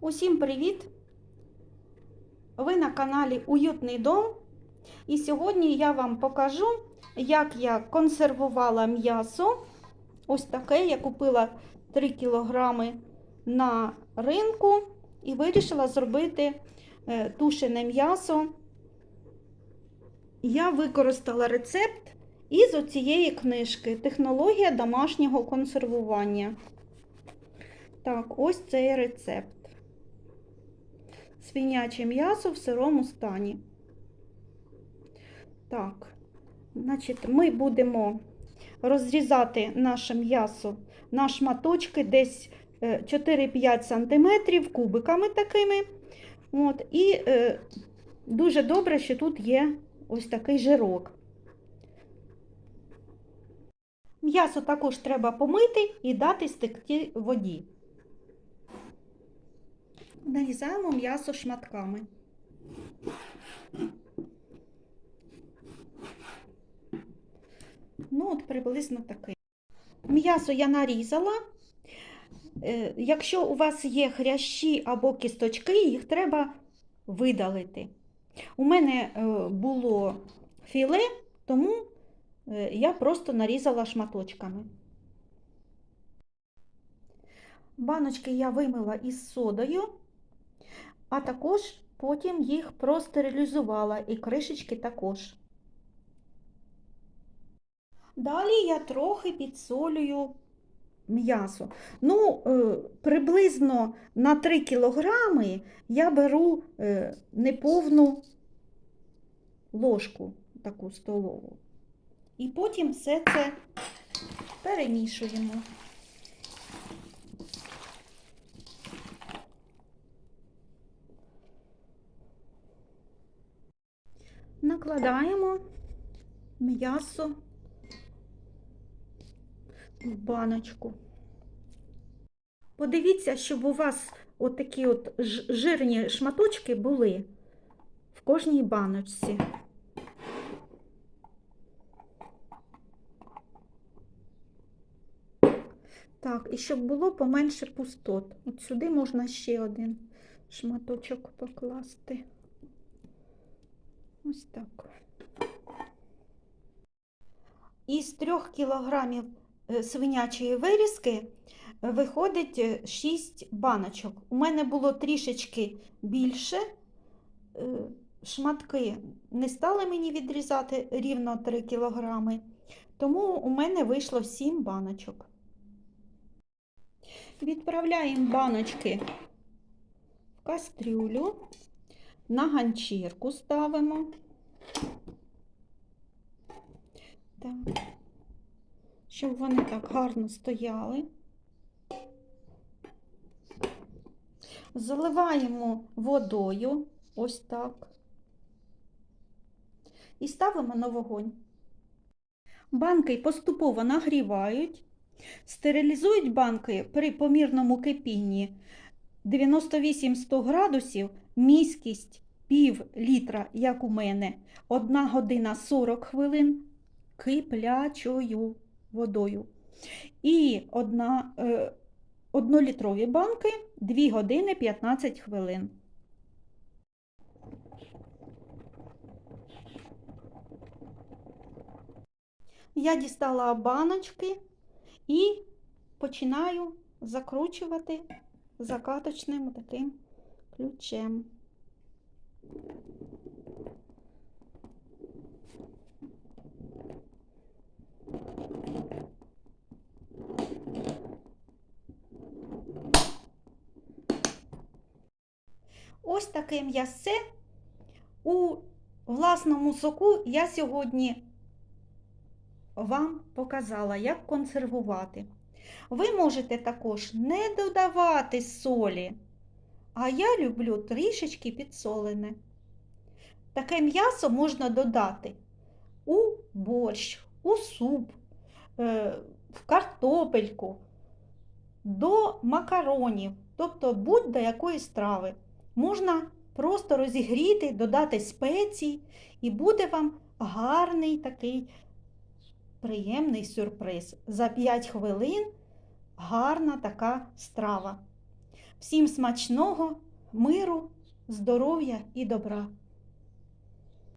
Усім привіт! Ви на каналі Уютний Дом. І сьогодні я вам покажу, як я консервувала м'ясо. Ось таке я купила 3 кілограми на ринку і вирішила зробити е, тушене м'ясо. Я використала рецепт із оцієї книжки Технологія домашнього консервування. Так, ось цей рецепт. Свиняче м'ясо в сирому стані. Так, значить, ми будемо розрізати наше м'ясо на шматочки десь е, 4-5 см кубиками такими. От, і е, дуже добре, що тут є ось такий жирок. М'ясо також треба помити і дати стекти воді. Нарізаємо м'ясо шматками. Ну, от приблизно таке. М'ясо я нарізала. Е, Якщо у вас є хрящі або кісточки, їх треба видалити. У мене е, було філе, тому е, я просто нарізала шматочками. Баночки я вимила із содою, а також потім їх простерилізувала і кришечки також. Далі я трохи підсолюю м'ясо. Ну, е, приблизно на 3 кілограми я беру е, неповну ложку, таку столову. І потім все це перемішуємо. Накладаємо м'ясо в баночку. Подивіться, щоб у вас отакі от жирні шматочки були в кожній баночці. Так, і щоб було поменше пустот. От сюди можна ще один шматочок покласти. Ось так. Із трьох кілограмів е, свинячої вирізки е, виходить е, 6 баночок. У мене було трішечки більше. е, Шматки не стали мені відрізати рівно 3 кілограми, тому у мене вийшло 7 баночок. Відправляємо баночки в кастрюлю, на ганчірку ставимо. Так. Щоб вони так гарно стояли. Заливаємо водою, ось так. І ставимо на вогонь. Банки поступово нагрівають, стерилізують банки при помірному кипінні 98-100 градусів, міськість пів літра, як у мене, 1 година 40 хвилин киплячою водою. І одна, е, однолітрові банки 2 години 15 хвилин. Я дістала баночки і починаю закручувати закаточним таким ключем. Ось таке м'ясце. У власному соку я сьогодні вам показала, як консервувати. Ви можете також не додавати солі, а я люблю трішечки підсолене. Таке м'ясо можна додати у борщ, у суп, е, в картопельку, до макаронів, тобто будь-до якої страви. Можна просто розігріти, додати спецій, і буде вам гарний такий приємний сюрприз. За 5 хвилин гарна така страва. Всім смачного, миру, здоров'я і добра!